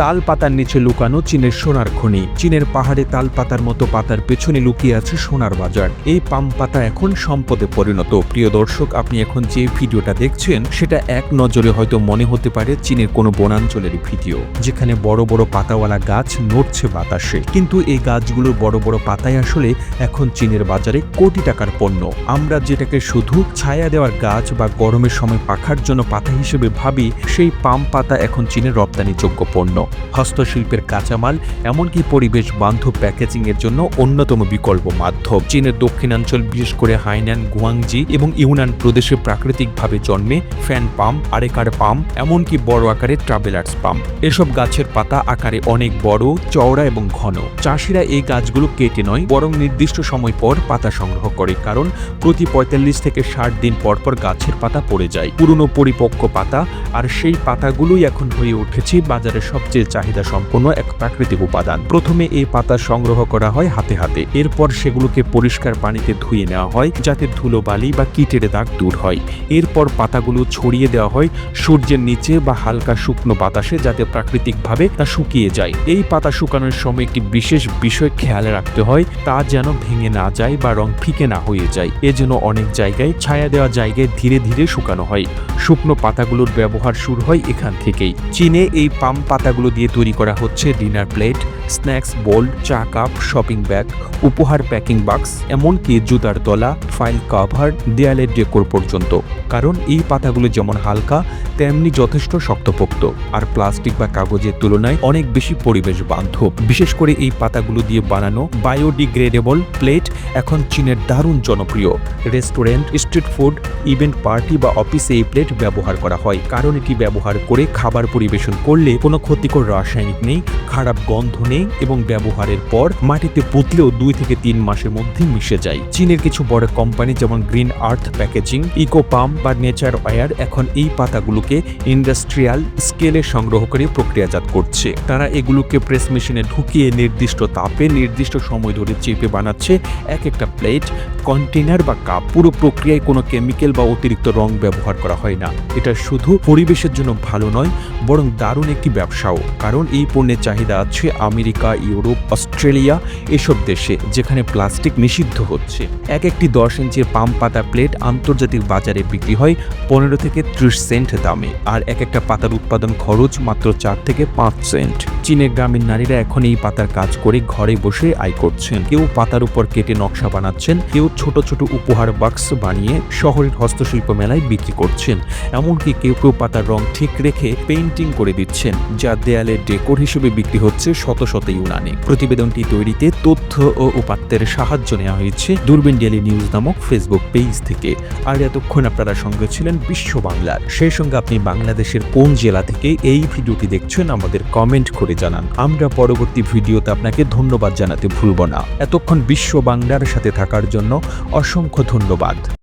তাল পাতার নিচে লুকানো চীনের সোনার খনি। চীনের পাহাড়ে তাল পাতার মতো পাতার পেছনে লুকিয়ে আছে সোনার বাজার। এই পাম পাতা এখন সম্পদে পরিণত। প্রিয় দর্শক, আপনি এখন যে ভিডিওটা দেখছেন, সেটা এক নজরে হয়তো মনে হতে পারে চীনের কোনো বনাঞ্চলের ভিডিও, যেখানে বড় বড় পাতাওয়ালা গাছ নড়ছে বাতাসে। কিন্তু এই গাছগুলোর বড় বড় পাতায় আসলে এখন চীনের বাজারে কোটি টাকার পণ্য। আমরা যেটাকে শুধু ছায়া দেওয়ার গাছ বা গরমের সময় পাখার জন্য পাতা হিসেবে ভাবি, সেই পাম পাতা এখন চীনের রপ্তানিযোগ্য পণ্য। হস্তশিল্পের কাঁচামাল, এমনকি পরিবেশ বান্ধব প্যাকেজিং এর জন্য অন্যতম বিকল্প মাধ্যম। চীনের দক্ষিণাঞ্চল, বিশেষ করে হাইনান, গুয়াংজি এবং ইউনান প্রদেশে প্রাকৃতিকভাবে জন্মে ফ্যান পাম আরেকার পাম এমনকি বড় আকারের ট্রাভেলার্স পাম এসব গাছের পাতা আকারে অনেক বড়, চওড়া এবং ঘন। চাষিরা এই গাছগুলো কেটে নয়, বরং নির্দিষ্ট সময় পর পাতা সংগ্রহ করে, কারণ প্রতি পঁয়তাল্লিশ থেকে ষাট দিন পর পর গাছের পাতা পড়ে যায়। পুরনো পরিপক্ক পাতা, আর সেই পাতাগুলোই এখন হয়ে উঠেছে বাজারে সবচেয়ে চাহিদা সম্পন্ন এক প্রাকৃতিক উপাদান। প্রথমে এই পাতা সংগ্রহ করা হয় হাতে হাতে। এরপর সেগুলোকে পরিষ্কার পানিতে ধুয়ে নেওয়া হয়, যাতে ধুলোবালি বা কীটের দাগ দূর হয়। এরপর পাতাগুলো ছড়িয়ে দেওয়া হয় সূর্যের নিচে বা হালকা শুকনো বাতাসে, যাতে প্রাকৃতিকভাবে তা শুকিয়ে যায়। এই পাতা শুকানোর সময় একটি বিশেষ বিষয় খেয়াল রাখতে হয়, তা যেন ভেঙে না যায় বা রং ফিকে না হয়ে যায়। এজন্য অনেক জায়গায় ছায়া দেওয়া জায়গায় ধীরে ধীরে শুকানো হয়। শুকনো পাতাগুলোর ব্যবহার শুরু হয় এখান থেকেই। চীনে এই পাম পাতাগুলো দিয়ে তৈরি করা হচ্ছে। ডিনার প্লেট স্ন্যাক্স বোল চা কাপ শপিং ব্যাগ উপহার প্যাকিং বাক্স এমনকি জুতার তলা ফাইল কভার দেয়ালের ডেকোর পর্যন্ত। কারণ এই পাতাগুলো যেমন হালকা, তেমনি যথেষ্ট শক্তপোক্ত। আর প্লাস্টিক বা কাগজের তুলনায় অনেক বেশি পরিবেশ বান্ধব বিশেষ করে এই পাতাগুলো দিয়ে বানানো বায়োডিগ্রেডেবল প্লেট এখন চীনের দারুণ জনপ্রিয়। Restaurant street food event party বা অফিসে এই প্লেট ব্যবহার করা হয়। কারণ এটি ব্যবহার করে খাবার পরিবেশন করলে কোনো ক্ষতিকর রাসায়নিক নেই, খারাপ গন্ধ নেই এবং ব্যবহারের পর মাটিতে পুতলেও দুই থেকে তিন মাসের মধ্যে মিশে যায়। চীনের কিছু বড় কোম্পানি যেমন green earth packaging eco pump বা নেচার ওয়ার এখন এই পাতাগুলোকে ইন্ডাস্ট্রিয়াল স্কেলে সংগ্রহ করে প্রক্রিয়াজাত করছে। তারা এগুলোকে প্রেস মেশিনে ঢুকিয়ে নির্দিষ্ট তাপে নির্দিষ্ট সময় ধরে চেপে বানাচ্ছে। এক একটা প্লেট কন্টেনার বা কাপ পুরো প্রক্রিয়ায় কোনো কেমিক্যাল বা অতিরিক্ত রং ব্যবহার করা হয় না। এটা শুধু পরিবেশের জন্য ভালো নয়, বরং দারুণ একটি ব্যবসাও। কারণ এই পণ্যের চাহিদা আছে আমেরিকা, ইউরোপ, অস্ট্রেলিয়া, এসব দেশে, যেখানে প্লাস্টিক নিষিদ্ধ হচ্ছে। এক একটি দশ ইঞ্চির পাম পাতা প্লেট আন্তর্জাতিক বাজারে বিক্রি হয় পনেরো থেকে ত্রিশ সেন্ট দামে, আর এক একটা পাতার উৎপাদন খরচ মাত্র চার থেকে পাঁচ সেন্ট। চীনের গ্রামীণ নারীরা এখন এই পাতার কাজ করে ঘরে বসে আয় করছেন। কেউ পাতার উপর কেটে নকশা বানাচ্ছেন, কেউ ছোট ছোট উপহার বাক্স বানিয়ে শহরের হস্তশিল্প মেলায় বিক্রি করছেন। এমনকি কেউ কেউ পাতার রং ঠিক রেখে পেইন্টিং করে দিচ্ছেন, যা দেয়ালে ডেকোর হিসেবে বিক্রি হচ্ছে শত শত ইউনানে। প্রতিবেদনটি তৈরিতে তথ্য ও উপাত্তের সাহায্য নেওয়া হয়েছে দূরবীন ডেলি নিউজ নামক ফেসবুক পেজ থেকে। আর এতক্ষণ আপনারা সঙ্গে ছিলেন বিশ্ব বাংলার। সেই সঙ্গে আপনি বাংলাদেশের কোন জেলা থেকে এই ভিডিওটি দেখছেন আমাদের কমেন্ট করে জানান। আমরা পরবর্তী ভিডিওতে আপনাকে ধন্যবাদ জানাতে ভুলব না। এতক্ষণ বিশ্ব বাংলার সাথে থাকার জন্য অসংখ্য ধন্যবাদ।